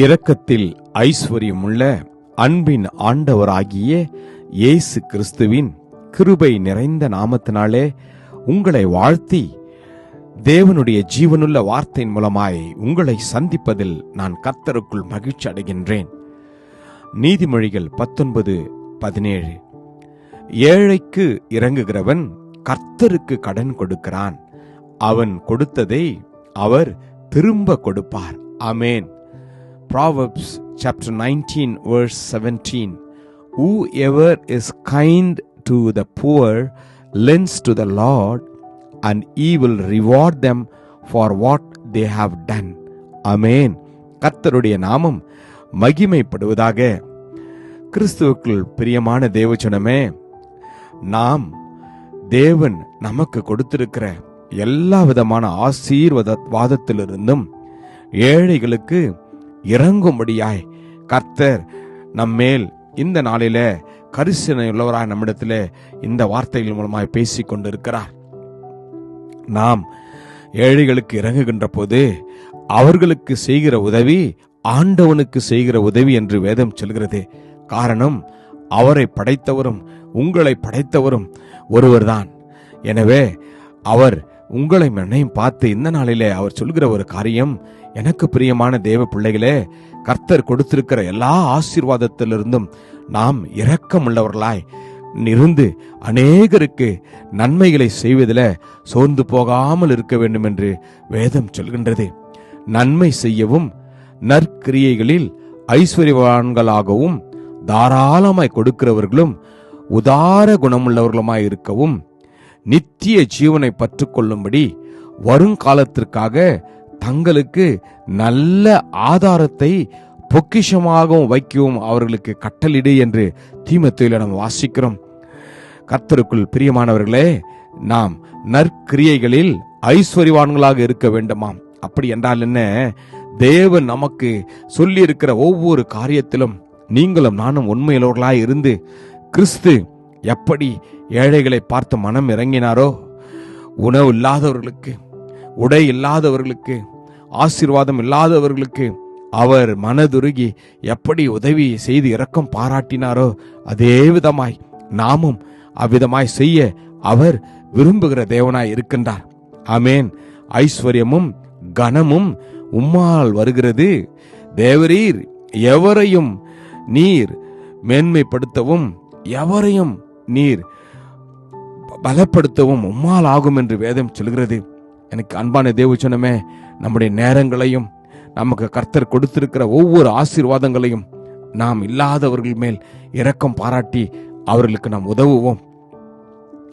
இரக்கத்தில் ஐஸ்வர்யமுள்ள அன்பின் ஆண்டவராகிய இயேசு கிறிஸ்துவின் கிருபை நிறைந்த நாமத்தினாலே உங்களை வாழ்த்தி தேவனுடைய ஜீவனுள்ள வார்த்தையின் மூலமாய் உங்களை சந்திப்பதில் நான் கர்த்தருக்குள் மகிழ்ச்சி அடைகின்றேன். நீதிமொழிகள் பத்தொன்பது பதினேழு. ஏழைக்கு இறங்குகிறவன் கர்த்தருக்கு கடன் கொடுக்கிறான். அவன் கொடுத்ததை அவர் திரும்ப கொடுப்பார். அமேன் Proverbs chapter 19 verse 17 Whoever is kind to the poor lends to the Lord and he will reward them for what they have done. Amen. கர்த்தருடைய நாமம் மகிமைப்படுவதாக கிறிஸ்துவுக்குள் பிரியமான தேவச்சனமே நாம் தேவன் நமக்கு கொடுத்திருக்கிற எல்லா விதமான ஆசீர்வாத வாதத்திலிருந்தும் ஏழைகளுக்கு இறங்கும்படியாய் கர்த்தர் நம்மேல் இந்த நாளில கரிசனை உள்ளவராய் நம்மிடத்துல இந்த வார்த்தைகள் மூலமாய் பேசிக் கொண்டிருக்கிறார் நாம் ஏழைகளுக்கு இறங்குகின்ற போது அவர்களுக்கு செய்கிற உதவி ஆண்டவனுக்கு செய்கிற உதவி என்று வேதம் சொல்கிறது. காரணம் அவரை படைத்தவரும் உங்களை படைத்தவரும் ஒருவர்தான். எனவே அவர் உங்களை என்னையும் பார்த்து இந்த நாளிலே அவர் சொல்கிற ஒரு காரியம் எனக்கு பிரியமான தேவ பிள்ளைகளே கர்த்தர் கொடுத்திருக்கிற எல்லா ஆசீர்வாதத்திலிருந்தும் நாம் இரக்கமுள்ளவர்களாய் இருந்து அநேகருக்கு நன்மைகளை செய்வதில் சோர்ந்து போகாமல் இருக்க வேண்டும் என்று வேதம் சொல்கின்றது. நன்மை செய்யவும் நற்கிரியைகளில் ஐஸ்வர்யவான்களாகவும் தாராளமாய் கொடுக்கிறவர்களும் உதார குணமுள்ளவர்களுமாய் இருக்கவும் நித்திய ஜீவனை பற்றுக்கொள்ளும்படி வருங்காலத்திற்காக தங்களுக்கு நல்ல ஆதாரத்தை பொக்கிஷமாகவும் வைக்கவும் அவர்களுக்கு கட்டளிடு என்று தீமத்தையில் நாம் வாசிக்கிறோம். கர்த்தருக்குள் பிரியமானவர்களே நாம் நற்கிரியைகளில் ஐஸ்வர்யவான்களாக இருக்க வேண்டுமாம். அப்படி என்றால் என்ன? தேவன் நமக்கு சொல்லி இருக்கிற ஒவ்வொரு காரியத்திலும் நீங்களும் நானும் உண்மையுள்ளவர்களாய் இருந்து கிறிஸ்து எப்படி ஏழைகளை பார்த்து மனம் இறங்கினாரோ உணவு இல்லாதவர்களுக்கு உடை இல்லாதவர்களுக்கு ஆசீர்வாதம் இல்லாதவர்களுக்கு அவர் மனதுருகி எப்படி உதவி செய்து இறக்கம் பாராட்டினாரோ அதே விதமாய் நாமும் அவ்விதமாய் செய்ய அவர் விரும்புகிற தேவனாய் இருக்கின்றார். அமேன் ஐஸ்வர்யமும் கனமும் உம்மால் வருகிறது. தேவரீர் எவரையும் நீர் மேன்மைப்படுத்தவும் எவரையும் நீர் பலப்படுத்தவும் உம்மால் ஆகும் என்று வேதம் சொல்கிறது. எனக்கு அன்பான தேவச்சனமே நம்முடைய நேரங்களையும் நமக்கு கர்த்தர் கொடுத்திருக்கிற ஒவ்வொரு ஆசீர்வாதங்களையும் நாம் இல்லாதவர்கள் மேல் இரக்கம் பாராட்டி அவர்களுக்கு நாம் உதவுவோம்.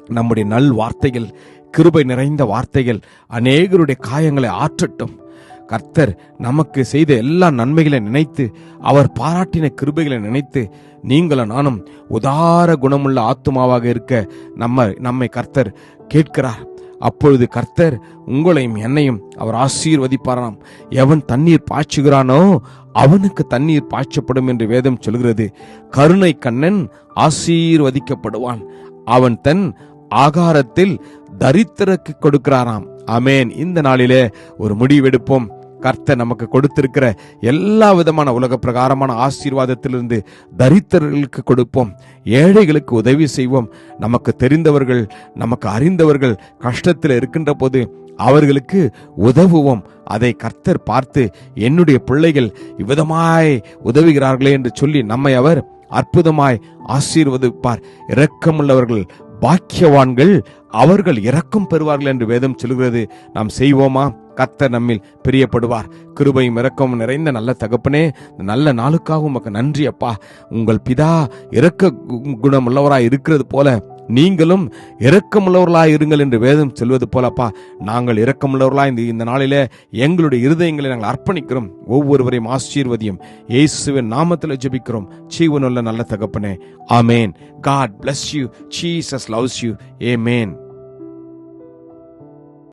நம்முடைய நல் வார்த்தைகள் கிருபை நிறைந்த வார்த்தைகள் அநேகருடைய காயங்களை ஆற்றட்டும். கர்த்தர் நமக்கு செய்த எல்லா நன்மைகளை நினைத்து அவர் பாராட்டின கிருபைகளை நினைத்து நீங்களும் நானும் உதார குணமுள்ள ஆத்துமாவாக இருக்க நம்ம நம்மை கர்த்தர் கேட்கிறார். அப்பொழுது கர்த்தர் உங்களையும் என்னையும் அவர் ஆசீர்வதிப்பாராம். எவன் தண்ணீர் பாய்ச்சுகிறானோ அவனுக்கு தண்ணீர் பாய்ச்சப்படும் என்று வேதம் சொல்கிறது. கருணை கண்ணன் ஆசீர்வதிக்கப்படுவான். அவன் தன் ஆகாரத்தில் தரித்திரக்கு கொடுக்கிறாராம். அமேன் இந்த நாளிலே ஒரு முடிவெடுப்போம். கர்த்தர் நமக்கு கொடுத்திருக்கிற எல்லா விதமான உலக பிரகாரமான ஆசீர்வாதத்திலிருந்து தரித்திரர்களுக்கு கொடுப்போம். ஏழைகளுக்கு உதவி செய்வோம். நமக்கு தெரிந்தவர்கள் நமக்கு அறிந்தவர்கள் கஷ்டத்தில் இருக்கின்ற போது அவர்களுக்கு உதவுவோம். அதை கர்த்தர் பார்த்து என்னுடைய பிள்ளைகள் இவ்விதமாய் உதவுகிறார்களே என்று சொல்லி நம்மை அவர் அற்புதமாய் ஆசீர்வதிப்பார். இரக்கமுள்ளவர்கள் பாக்கியவான்கள் அவர்கள் இரக்கம் பெறுவார்கள் என்று வேதம் சொல்கிறது நாம் செய்வோமா? கத்தர் நம்மில் பிரியப்படுவார். கிருபையும் இரக்கமும் நிறைந்த நல்ல தகப்பனே நல்ல நாளுக்காக உமக்கு நன்றி அப்பா. உங்கள் பிதா இரக்க கு- குணமுள்ளவராய் இருக்கிறது போல நீங்களும் இரக்கமுள்ளவர்களாய் இருங்கள் என்று வேதம் சொல்வது போலப்பா நாங்கள் இரக்கமுள்ளவர்களாய் இந்த இந்த நாளிலே எங்களுடைய இருதயங்களை நாங்கள் அர்ப்பணிக்கிறோம். ஒவ்வொருவரையும் ஆசீர்வதியும். இயேசுவின் நாமத்தில் ஜெபிக்கிறோம். ஜீவனுள்ள நல்ல தகப்பனே. ஆமேன். God bless you Jesus loves you amen